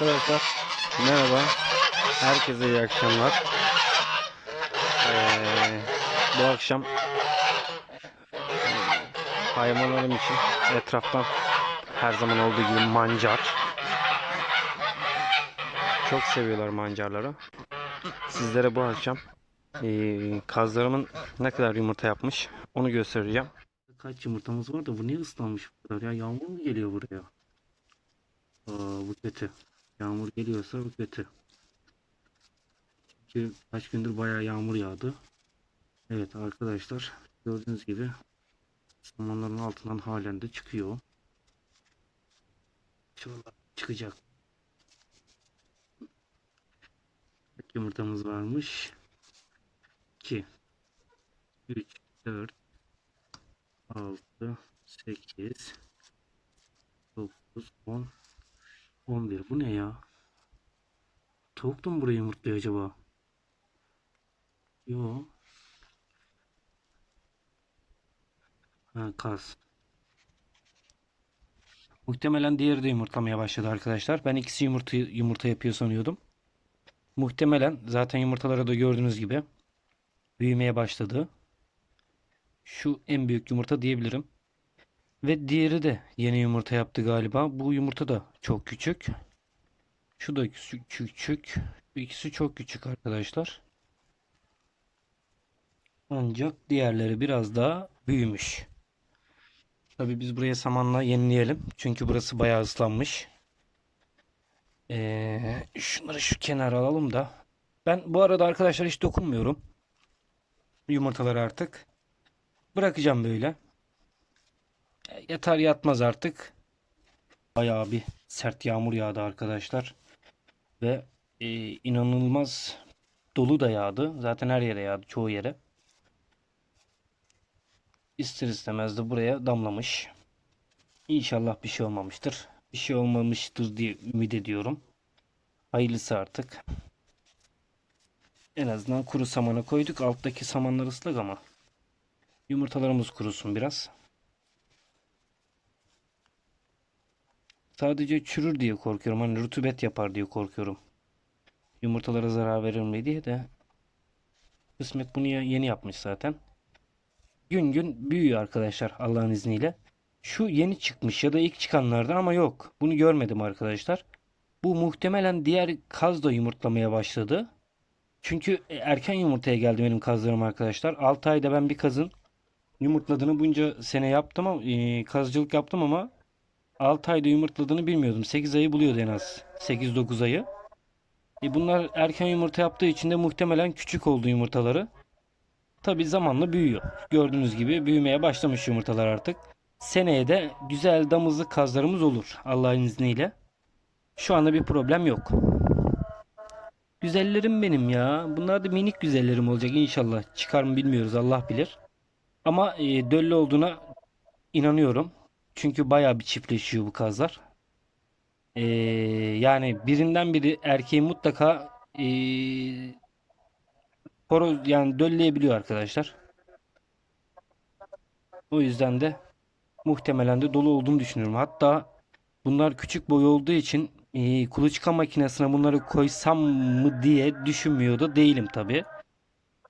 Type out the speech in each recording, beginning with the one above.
Arkadaşlar merhaba. Herkese iyi akşamlar. Ee, bu akşam e, hayvanlarım için etraftan her zaman olduğu gibi mancar. Çok seviyorlar mancarları. Sizlere bu akşam e, kazlarımın ne kadar yumurta yapmış onu göstereceğim. Kaç yumurtamız var da bu niye ıslanmış bu kadar ya? Yağmur mu geliyor buraya? Aa, bu kötü. Yağmur geliyorsa kötü. Çünkü kaç gündür bayağı yağmur yağdı. Evet arkadaşlar gördüğünüz gibi samanların altından halen de çıkıyor. Şuralar çıkacak. Kaç yumurtamız varmış? 2 3 4 6 8 9 10 11 bu ne ya? Tavuk da mı buraya yumurtluyor acaba? Yo. Ha kaz. Muhtemelen diğeri de yumurtlamaya başladı arkadaşlar. Ben ikisi yumurta, yumurta yapıyor sanıyordum. Muhtemelen zaten yumurtaları da gördüğünüz gibi büyümeye başladı. Şu en büyük yumurta diyebilirim. Ve diğeri de yeni yumurta yaptı galiba. Bu yumurta da çok küçük. Şu da küçük. ikisi çok küçük arkadaşlar. Ancak diğerleri biraz daha büyümüş. Tabii biz buraya samanla yenileyelim. Çünkü burası bayağı ıslanmış. Ee, şunları şu kenara alalım da. Ben bu arada arkadaşlar hiç dokunmuyorum. Yumurtaları artık. Bırakacağım böyle. Yatar yatmaz artık. Bayağı bir sert yağmur yağdı arkadaşlar. Ve e, inanılmaz dolu da yağdı. Zaten her yere yağdı. Çoğu yere. İster istemez de buraya damlamış. İnşallah bir şey olmamıştır. Bir şey olmamıştır diye ümit ediyorum. Hayırlısı artık. En azından kuru samana koyduk. Alttaki samanlar ıslak ama. Yumurtalarımız kurusun biraz. Sadece çürür diye korkuyorum. Hani rutubet yapar diye korkuyorum. Yumurtalara zarar verir mi diye de. Kısmet bunu yeni yapmış zaten. Gün gün büyüyor arkadaşlar Allah'ın izniyle. Şu yeni çıkmış ya da ilk çıkanlardan ama yok. Bunu görmedim arkadaşlar. Bu muhtemelen diğer kaz da yumurtlamaya başladı. Çünkü erken yumurtaya geldi benim kazlarım arkadaşlar. 6 ayda ben bir kazın yumurtladığını bunca sene yaptım ama e, kazcılık yaptım ama 6 ayda yumurtladığını bilmiyordum. 8 ayı buluyordu en az. 8-9 ayı. E bunlar erken yumurta yaptığı için de muhtemelen küçük oldu yumurtaları. Tabi zamanla büyüyor. Gördüğünüz gibi büyümeye başlamış yumurtalar artık. Seneye de güzel damızlı kazlarımız olur Allah'ın izniyle. Şu anda bir problem yok. Güzellerim benim ya. Bunlar da minik güzellerim olacak inşallah. Çıkar mı bilmiyoruz Allah bilir. Ama e, döllü olduğuna inanıyorum. Çünkü bayağı bir çiftleşiyor bu kazlar. E, yani birinden biri erkeği mutlaka e, horoz yani dölleyebiliyor arkadaşlar. O yüzden de muhtemelen de dolu olduğunu düşünüyorum. Hatta bunlar küçük boy olduğu için e, kuluçka makinesine bunları koysam mı diye düşünmüyor da değilim tabi.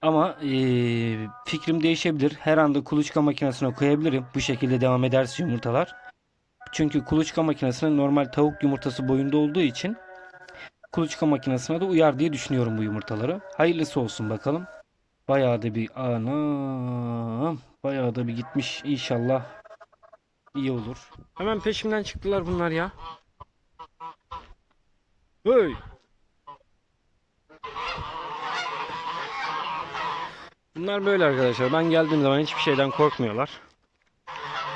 Ama e, fikrim değişebilir. Her anda kuluçka makinesine koyabilirim. Bu şekilde devam ederse yumurtalar. Çünkü kuluçka makinesine normal tavuk yumurtası boyunda olduğu için kuluçka makinesine de uyar diye düşünüyorum bu yumurtaları. Hayırlısı olsun bakalım. Bayağı da bir anam bayağı da bir gitmiş inşallah iyi olur. Hemen peşimden çıktılar bunlar ya. Hey! Bunlar böyle arkadaşlar. Ben geldiğim zaman hiçbir şeyden korkmuyorlar.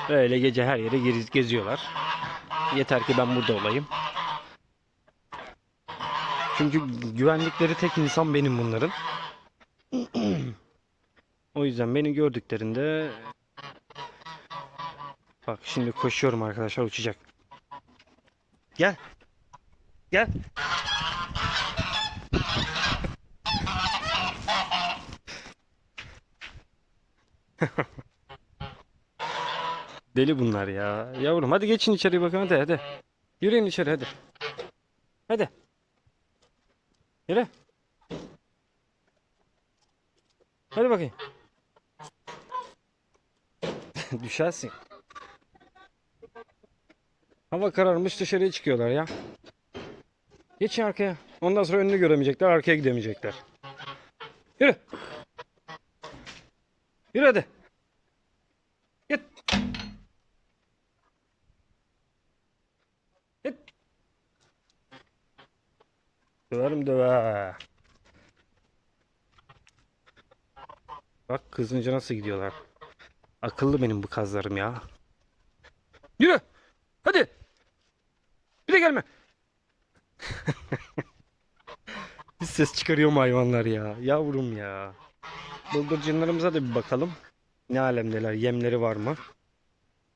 Böyle gece her yere gez- geziyorlar. Yeter ki ben burada olayım. Çünkü güvenlikleri tek insan benim bunların. O yüzden beni gördüklerinde Bak şimdi koşuyorum arkadaşlar uçacak. Gel. Gel. Deli bunlar ya. Yavrum hadi geçin içeri bakın hadi hadi. Yürüyün içeri hadi. Hadi. Yürü. Hadi bakayım. Düşersin. Hava kararmış dışarıya çıkıyorlar ya. Geçin arkaya. Ondan sonra önünü göremeyecekler, arkaya gidemeyecekler. Yürü. Yürü hadi. Döverim döve. Bak kızınca nasıl gidiyorlar. Akıllı benim bu kazlarım ya. Yürü. Hadi. Bir de gelme. Bir ses çıkarıyor mu hayvanlar ya? Yavrum ya. Bıldırcınlarımıza da bir bakalım. Ne alemdeler? Yemleri var mı?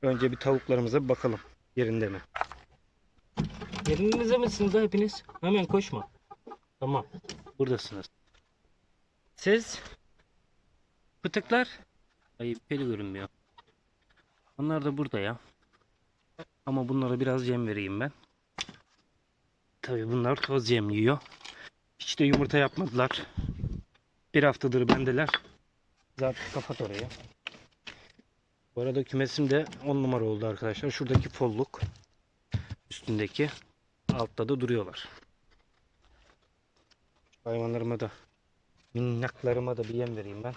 Önce bir tavuklarımıza bir bakalım. Yerinde mi? Yerinizde misiniz hepiniz? Hemen koşma. Tamam. Buradasınız. Siz? Pıtıklar? Ay peli görünmüyor. Onlar da burada ya. Ama bunlara biraz yem vereyim ben. Tabii bunlar toz yem yiyor. Hiç de yumurta yapmadılar. Bir haftadır bendeler. Zaten kapat orayı. Bu arada kümesim de 10 numara oldu arkadaşlar. Şuradaki folluk üstündeki altta da duruyorlar. Hayvanlarıma da minnaklarıma da bir yem vereyim ben.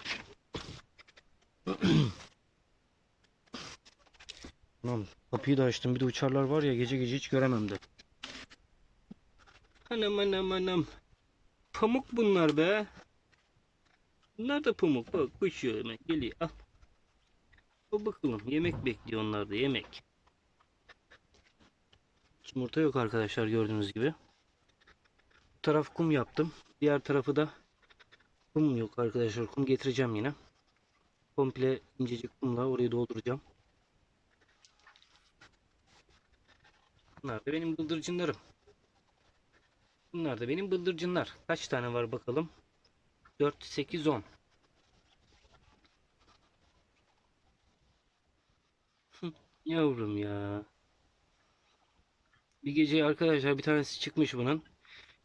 Anam kapıyı da açtım bir de uçarlar var ya gece gece hiç göremem de. Anam anam anam. Pamuk bunlar be. Bunlar da pamuk. Bak koşuyor hemen geliyor. Al. O bakalım yemek bekliyor onlar da yemek. Yumurta yok arkadaşlar gördüğünüz gibi. Taraf kum yaptım. Diğer tarafı da kum yok arkadaşlar. Kum getireceğim yine. Komple incecik kumla orayı dolduracağım. Bunlar da benim bıldırcınlarım. Bunlar da benim bıldırcınlar. Kaç tane var bakalım? 4, 8, 10. Yavrum ya. Bir gece arkadaşlar bir tanesi çıkmış bunun.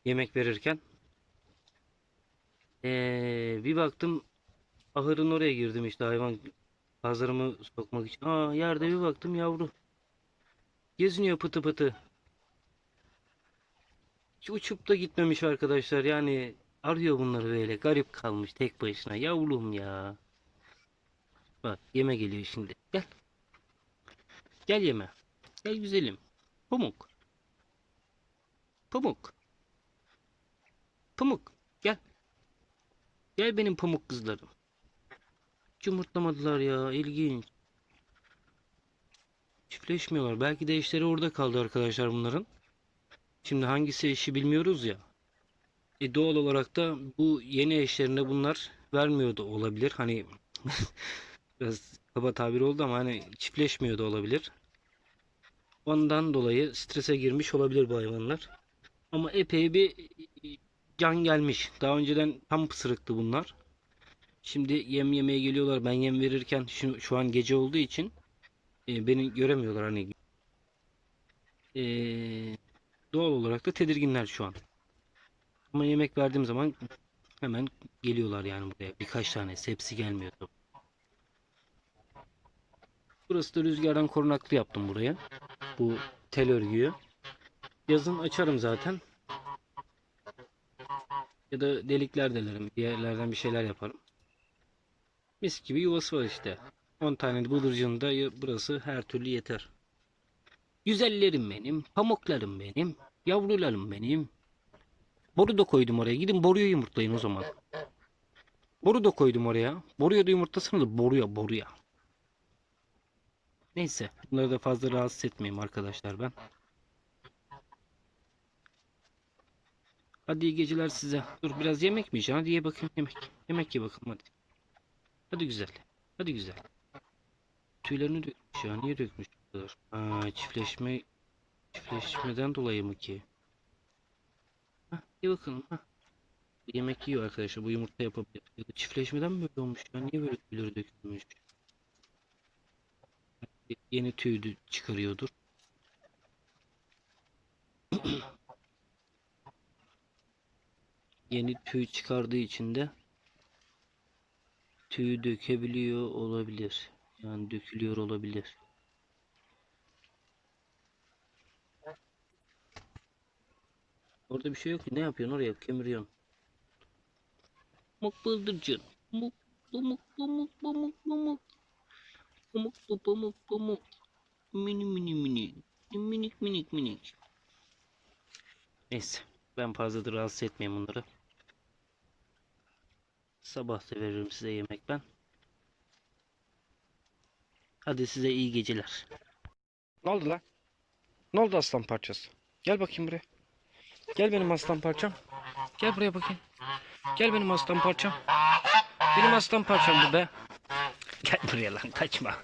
Yemek verirken. Ee, bir baktım ahırın oraya girdim işte hayvan pazarımı sokmak için. Aa yerde bir baktım yavru. Geziniyor pıtı pıtı. Hiç uçup da gitmemiş arkadaşlar. Yani arıyor bunları böyle. Garip kalmış tek başına. Yavrum ya. Bak yeme geliyor şimdi. Gel. Gel yeme. Gel güzelim. Pamuk. Pamuk. Pamuk. Gel. Gel benim pamuk kızlarım. Yumurtlamadılar ya. İlginç. Çiftleşmiyorlar. Belki de eşleri orada kaldı arkadaşlar bunların. Şimdi hangisi eşi bilmiyoruz ya. E doğal olarak da bu yeni eşlerine bunlar vermiyor da olabilir. Hani biraz kaba tabir oldu ama hani çiftleşmiyor da olabilir. Ondan dolayı strese girmiş olabilir bu hayvanlar. Ama epey bir can gelmiş. Daha önceden tam pısırıktı bunlar. Şimdi yem yemeye geliyorlar. Ben yem verirken şu, şu an gece olduğu için e, beni göremiyorlar hani. E, doğal olarak da tedirginler şu an. Ama yemek verdiğim zaman hemen geliyorlar yani buraya. Birkaç tane. Hepsi gelmiyor. Burası da rüzgardan korunaklı yaptım buraya. Bu tel örgüyü. Yazın açarım zaten. Ya da delikler delerim. Bir yerlerden bir şeyler yaparım. Mis gibi yuvası var işte. 10 tane bıldırcın da burası her türlü yeter. Güzellerim benim, pamuklarım benim, yavrularım benim. Boru da koydum oraya. Gidin boruya yumurtlayın o zaman. Boru da koydum oraya. Boruya da yumurtlasana da boruya boruya. Neyse. Bunları da fazla rahatsız etmeyeyim arkadaşlar ben. Hadi iyi geceler size. Dur biraz yemek mi yiyeceğim? Hadi ye bakayım yemek. Yemek ye bakalım hadi. Hadi güzel. Hadi güzel. Tüylerini dökmüş ya. Niye dökmüş? Aa, çiftleşme çiftleşmeden dolayı mı ki? Hah, iyi bakalım. Hah. Yemek yiyor arkadaşlar. Bu yumurta yapabilir. Çiftleşmeden mi böyle olmuş ya? Niye böyle tüyleri dökülmüş? Yeni tüy çıkarıyordur. Yeni tüy çıkardığı için de tüyü dökebiliyor olabilir. Yani dökülüyor olabilir. Orada bir şey yok ki. Ne yapıyorsun oraya? Kemiriyorsun. Muk bıldırcın. Muk pamuk pamuk pamuk pamuk. Pamuk pamuk pamuk. Mini mini mini. Minik minik minik. Neyse. Ben fazladır rahatsız etmeyeyim bunları. Sabah da veririm size yemek ben. Hadi size iyi geceler. Ne oldu lan? Ne oldu aslan parçası? Gel bakayım buraya. Gel benim aslan parçam. Gel buraya bakayım. Gel benim aslan parçam. Benim aslan parçam bu be. Gel buraya lan kaçma.